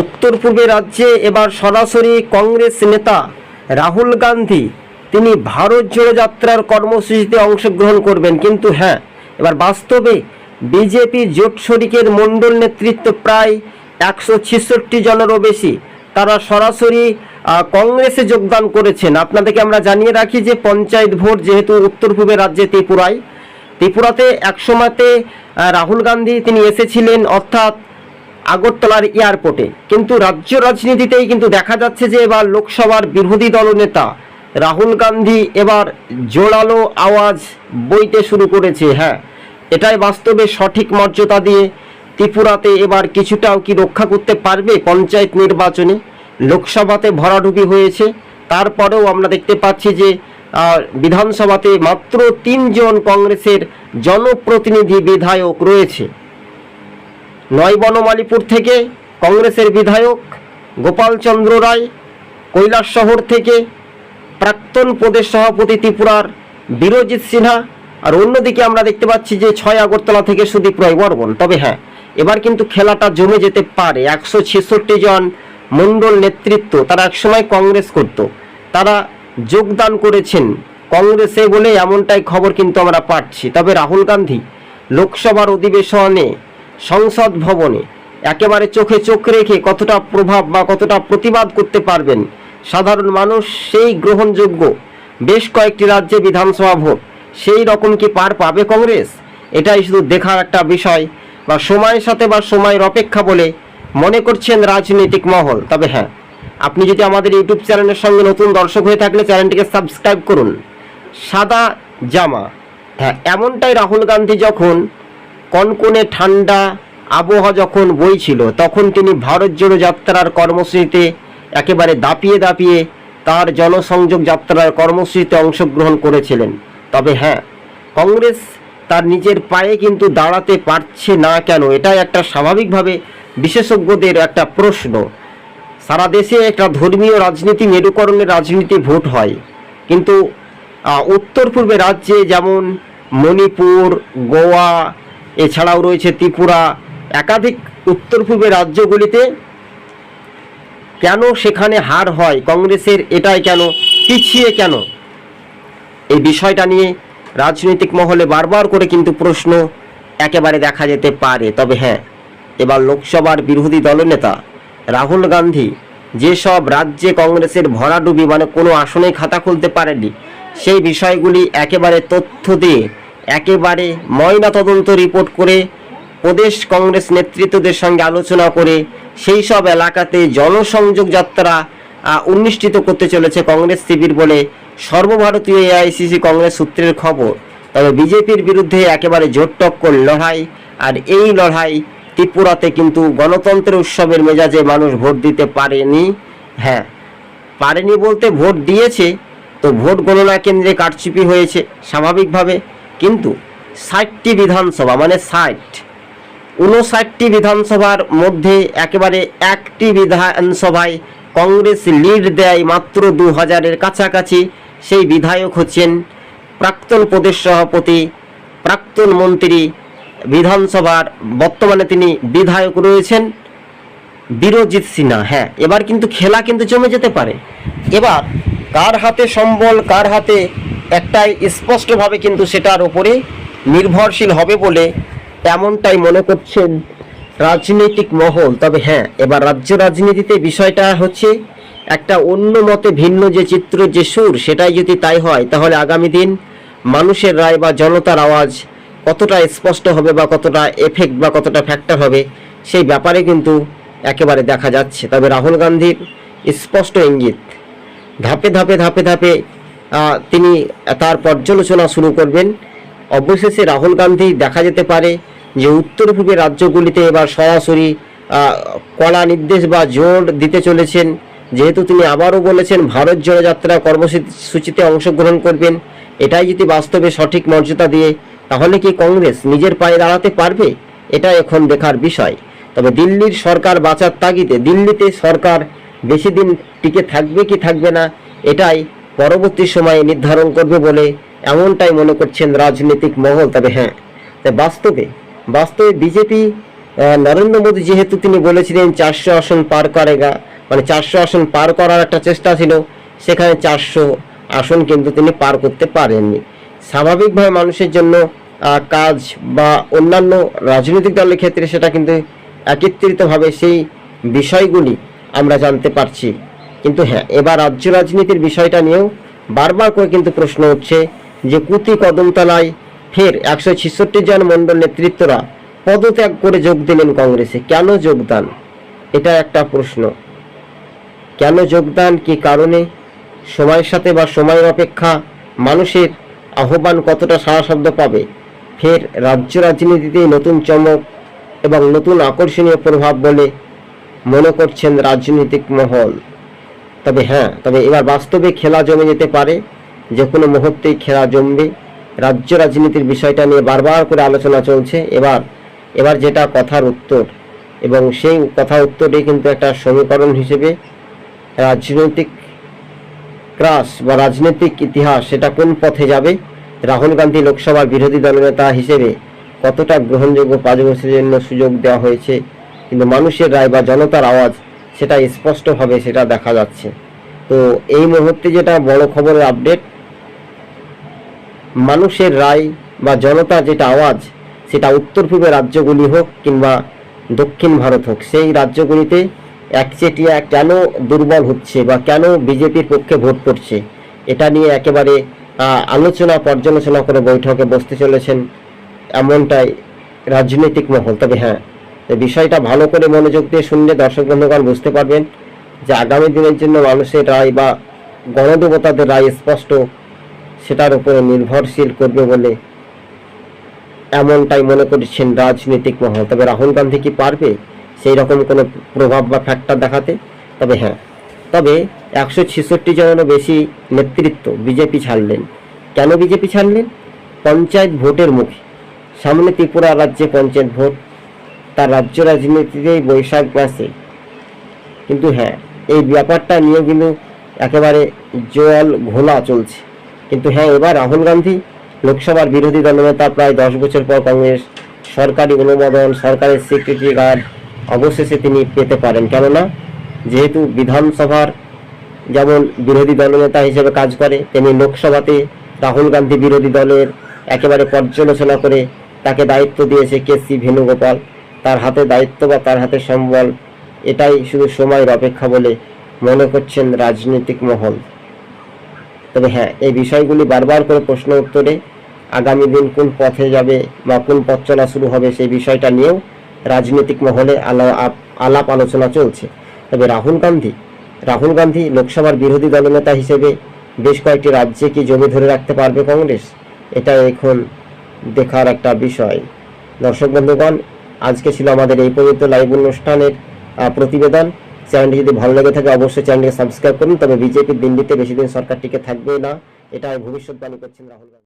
উত্তর পূর্বে রাজ্যে এবার সরাসরি কংগ্রেস নেতা রাহুল গান্ধী। তিনি ভারত জোড়ো যাত্রার কর্মসূচিতে অংশগ্রহণ করবেন। কিন্তু হ্যাঁ এবার বাস্তবে বিজেপি জোট শরিকের মণ্ডল নেতৃত্ব প্রায় একশো ছেষট্টি জনেরও বেশি। তারা সরাসরি কংগ্রেসে যোগদান করেছেন। আপনাদেরকে আমরা জানিয়ে রাখি যে পঞ্চায়েত ভোট যেহেতু উত্তর পূর্বে রাজ্যে ত্রিপুরায়, ত্রিপুরাতে একসময়তে রাহুল গান্ধী তিনি এসেছিলেন। অর্থাৎ আগরতলার এয়ারপোর্টে। কিন্তু রাজ্য রাজনীতিতেই কিন্তু দেখা যাচ্ছে যে এবার লোকসভার বিরোধী দলনেতা রাহুল গান্ধী এবার জোরালো আওয়াজ বইতে শুরু করেছে। হ্যাঁ এটাই বাস্তবে সঠিক মর্যাদা দিয়ে ত্রিপুরাতে এবার কিছুটাও কি রক্ষা করতে পারবে পঞ্চায়েত নির্বাচনে? লোকসভাতে ভরাডুবি হয়েছে। তারপরেও আমরা দেখতে পাচ্ছি যে বিধানসভাতে মাত্র তিনজন কংগ্রেসের জনপ্রতিনিধি বিধায়ক রয়েছে। নয় বনমালীপুর থেকে কংগ্রেসের বিধায়ক গোপালচন্দ্র রায়, কৈলাস শহর থেকে প্রাক্তন প্রদেশ সভাপতি ত্রিপুরার বীরজিৎ সিনহা, আর অন্যদিকে আমরা দেখতে পাচ্ছি যে ছয় আগরতলা থেকে সুদীপ রায় বর্মন। তবে হ্যাঁ এবার কিন্তু খেলাটা জমে যেতে পারে। একশো ছেষট্টি জন মণ্ডল নেতৃত্ব, তারা একসময় কংগ্রেস করত। তারা যোগদান করেছেন কংগ্রেসে বলে এমনটাই খবর কিন্তু আমরা পাচ্ছি। তবে রাহুল গান্ধী লোকসভার অধিবেশনে সংসদ ভবনে। একেবারে চোখে চোখ রেখে কতটা প্রভাব বা কতটা প্রতিবাদ করতে পারবেন? সাধারণ মানুষ সেই গ্রহণযোগ্য। বেশ কয়েকটি রাজ্যে বিধানসভা ভোট। সেই রকম কি পার পাবে কংগ্রেস? এটাই শুধু দেখার একটা বিষয় বা সময়ের সাথে বা সময়ের অপেক্ষা বলে মনে করছেন রাজনৈতিক মহল। তবে হ্যাঁ আপনি যদি আমাদের ইউটিউব চ্যানেলের সঙ্গে নতুন দর্শক হয়ে থাকলে চ্যানেলটিকে সাবস্ক্রাইব করুন। সাদা জামা। হ্যাঁ এমনটাই রাহুল গান্ধী যখন কনকনে ঠান্ডা আবহাওয়া যখন বইছিল, তখন তিনি ভারত জোড়ো যাত্রার কর্মসূচিতে একেবারে দাপিয়ে দাপিয়ে তার জনসংযোগ যাত্রার কর্মসূচিতে অংশগ্রহণ করেছিলেন। তবে হ্যাঁ কংগ্রেস তার নিজের পায়ে কিন্তু দাঁড়াতে পারছে না কেন, এটাই একটা স্বাভাবিকভাবে বিশেষজ্ঞদের একটা প্রশ্ন। সারা দেশে একটা ধর্মীয় রাজনীতি, মেরুকরণের রাজনীতি ভোট হয়। কিন্তু উত্তর পূর্বে রাজ্যে যেমন মণিপুর, গোয়া এছাড়াও রয়েছে ত্রিপুরা, একাধিক উত্তর পূর্বে রাজ্যগুলিতে। কেন সেখানে হার হয়? কংগ্রেসের এটাই কেন? পিছিয়ে কেন? এই বিষয়টা নিয়ে রাজনৈতিক মহলে বারবার করে কিন্তু প্রশ্ন একেবারে দেখা যেতে পারে। তবে হ্যাঁ এবার লোকসভার বিরোধী দলনেতা রাহুল গান্ধী যেসব রাজ্যে কংগ্রেসের ভরাডুবি মানে কোনো আসনেই খাতা খুলতে পারেনি সেই বিষয়গুলি একেবারে তথ্য দিয়ে একেবারে ময়না তদন্ত রিপোর্ট করে প্রদেশ কংগ্রেস নেতৃত্বদের সঙ্গে আলোচনা করে সেই সব এলাকাতে জনসংযোগ যাত্রা অনুষ্ঠিত করতে চলেছে কংগ্রেস শিবির বলে সর্বভারতীয় এআইসিসি কংগ্রেস সূত্রের খবর। তবে বিজেপির বিরুদ্ধে একেবারে জোট টক্কর লড়াই আর এই লড়াই ত্রিপুরাতে কিন্তু গণতন্ত্রের উৎসবের মেজাজে মানুষ ভোট দিতে পারেনি। হ্যাঁ পারেনি বলতে ভোট দিয়েছে, তো ভোট গণনা কেন্দ্রে কারচুপি হয়েছে স্বাভাবিকভাবে। কিন্তু ষাটটি বিধানসভা মানে ষাট। উনষাটটি বিধানসভার মধ্যে একেবারে একটি বিধানসভায় কংগ্রেস লিড দেয় মাত্র দু হাজারের কাছাকাছি। সেই বিধায়ক হচ্ছেন প্রাক্তন প্রদেশ সভাপতি, প্রাক্তন মন্ত্রী, বিধানসভার বর্তমানে তিনি বিধায়ক রয়েছেন বীরজিৎ সিনহা। হ্যাঁ এবার কিন্তু খেলা কিন্তু জমে যেতে পারে। এবার কার হাতে সম্বল, কার হাতে একটাই স্পষ্টভাবে কিন্তু সেটার ওপরে নির্ভরশীল হবে বলে এমনটাই মনে করছেন রাজনৈতিক মহল। তবে হ্যাঁ এবার রাজ্য রাজনীতিতে বিষয়টা হচ্ছে একটা অন্য মতে ভিন্ন যে চিত্র, যে সুর, সেটাই যদি তাই হয়, তাহলে আগামী দিন মানুষের রায় বা জনতার আওয়াজ কতটা স্পষ্ট হবে বা কতটা এফেক্ট বা কতটা ফ্যাক্টর হবে, সেই ব্যাপারে কিন্তু একেবারে দেখা যাচ্ছে। তবে রাহুল গান্ধীর স্পষ্ট ইঙ্গিত, ধাপে ধাপে ধাপে ধাপে তিনি তার পর্যালোচনা শুরু করবেন। অবশেষে রাহুল গান্ধী দেখা যেতে পারে যে উত্তর পূর্বের রাজ্যগুলিতে এবার সরাসরি কড়া নির্দেশ বা জোর দিতে চলেছেন। যেহেতু তিনি আবারও বলেছেন ভারত জোড়ো যাত্রা কর্মসূচিতে অংশগ্রহণ করবেন, এটাই যদি বাস্তবে সঠিক মর্যাদা দিয়ে, তাহলে কি কংগ্রেস নিজের পায়ে দাঁড়াতে পারবে? এটা এখন দেখার বিষয়। তবে দিল্লির সরকার বাঁচার তাগিদে, দিল্লিতে সরকার বেশি দিন টিকে থাকবে কি থাকবে না, এটাই পরবর্তী সময়ে নির্ধারণ করবে বলে এমনটাই মনে করছেন রাজনৈতিক মহল। তবে হ্যাঁ বাস্তবে বাস্তবে বিজেপি নরেন্দ্র মোদী যেহেতু তিনি বলেছিলেন চারশো আসন পার করেগা মানে চারশো আসন পার করার একটা চেষ্টা ছিল, সেখানে চারশো আসন কিন্তু তিনি পার করতে পারেননি। স্বাভাবিকভাবে মানুষের জন্য কাজ বা অন্যান্য রাজনৈতিক দলের ক্ষেত্রে সেটা কিন্তু একত্রিতভাবে সেই বিষয়গুলি আমরা জানতে পারছি। কিন্তু হ্যাঁ এবার রাজ্য রাজনীতির বিষয়টা নিয়েও বারবার করে কিন্তু প্রশ্ন উঠছে যে কুতি কদমতলায় ফের একশো ছেষট্টি জন মণ্ডল নেতৃত্বরা পদত্যাগ করে যোগ দিলেন কংগ্রেসে। কেন যোগদান? এটা একটা প্রশ্ন। কেন যোগদান? কি কারণে? সময়ের সাথে বা সময়ের অপেক্ষা মানুষের আহ্বান কতটা সারা শব্দ পাবে? ফের রাজ্য রাজনীতিতে নতুন চমক এবং নতুন আকর্ষণীয় প্রভাব বলে মনে করছেন রাজনৈতিক মহল। তবে হ্যাঁ তবে এবার বাস্তবে খেলা জমে যেতে পারে যে কোনো মুহূর্তেই খেলা জমবে। রাজ্য রাজনীতির বিষয়টা নিয়ে বারবার করে আলোচনা চলছে। এবার এবার যেটা কথার উত্তর, এবং সেই কথা উত্তরে কিন্তু একটা সমীকরণ হিসেবে রাজনৈতিক ক্রাস বা রাজনৈতিক ইতিহাস সেটা কোন পথে যাবে? রাহুল গান্ধী লোকসভার বিরোধী দলনেতা হিসেবে কতটা গ্রহণযোগ্য পাঁচ বছরের জন্য সুযোগ দেওয়া হয়েছে? কিন্তু মানুষের রায় বা জনতার আওয়াজ সেটা স্পষ্টভাবে সেটা দেখা যাচ্ছে। তো এই মুহূর্তে যেটা বড় খবরের আপডেট মানুষের রায় বা জনতা যেটা আওয়াজ, সেটা উত্তর পূর্বের রাজ্যগুলি হোক কিংবা দক্ষিণ ভারত হোক, সেই রাজ্যগুলিতে একচেটিয়া কেন দুর্বল হচ্ছে বা কেন বিজেপির পক্ষে ভোট পড়ছে এটা নিয়ে একেবারে আলোচনা পর্যালোচনা করে বৈঠকে বসতে চলেছেন এমনটাই রাজনৈতিক মহল। তবে হ্যাঁ বিষয়টা ভালো করে মনোযোগ দিয়ে শুনলে দর্শক বন্ধুগণ বুঝতে পারবেন যে আগামী দিনের জন্য মানুষের রায় বা গণদেবতাদের রায় স্পষ্ট সেটার উপরে নির্ভরশীল করবে বলে এমনটাই মনে করছেন রাজনৈতিক মহল। তবে রাহুল গান্ধী কি পারবে সেই রকম কোনো প্রভাব বা ফ্যাক্টর দেখাতে? তবে হ্যাঁ। তবে একশো ছেষট্টি জনেরও বেশি নেতৃত্ব বিজেপি ছাড়লেন। কেন বিজেপি ছাড়লেন? পঞ্চায়েত ভোটের মুখে। সামনে ত্রিপুরা রাজ্যে পঞ্চায়েত ভোট তার রাজ্য রাজনীতিতেই বৈশাখ মাসে। কিন্তু হ্যাঁ এই ব্যাপারটা নিয়ে কিন্তু একেবারে জল ঘোলা চলছে। কিন্তু হ্যাঁ এবার রাহুল গান্ধী লোকসভার বিরোধী দলনেতা প্রায় দশ বছর পর কংগ্রেস সরকারি অনুমোদন, সরকারের স্বীকৃতি গার্ড অবশেষে তিনি পেতে পারেন। কেননা, যেহেতু বিধানসভার যেমন বিরোধী দলনেতা হিসেবে কাজ করে, তেমনি লোকসভাতে রাহুল গান্ধী বিরোধী দলের একেবারে পর্যালোচনা করে তাকে দায়িত্ব দিয়েছে কে সি ভেনুগোপাল তার হাতে দায়িত্ব বা তার হাতে সম্বল, এটাই শুধু সময়ের অপেক্ষা বলে মনে করছেন রাজনৈতিক মহল। তবে হ্যাঁ এই বিষয়গুলি বারবার করে প্রশ্ন উত্তরে আগামী দিন কোন পথে যাবে বা কোন পথ চলা শুরু হবে সেই বিষয়টা নিয়েও রাজনৈতিক মহলে আলাপ আলোচনা চলছে। তবে রাহুল গান্ধী রাহুল গান্ধী লোকসভার বিরোধী দলনেতা হিসেবে বেশ কয়েকটি রাজ্যে কি জমি ধরে রাখতে পারবে কংগ্রেস? এটা এখন দেখার একটা বিষয়। দর্শক বন্ধুগণ আজকে ছিল আমাদের এই পর্যন্ত লাইভ অনুষ্ঠানের প্রতিবেদন। চ্যানেলটি যদি ভালো লেগে থাকে, অবশ্যই চ্যানেলটিকে সাবস্ক্রাইব করুন। তবে বিজেপির দিল্লিতে বেশি দিন সরকার টিকে থাকবে না। এটা ভবিষ্যৎবাণী করছেন রাহুল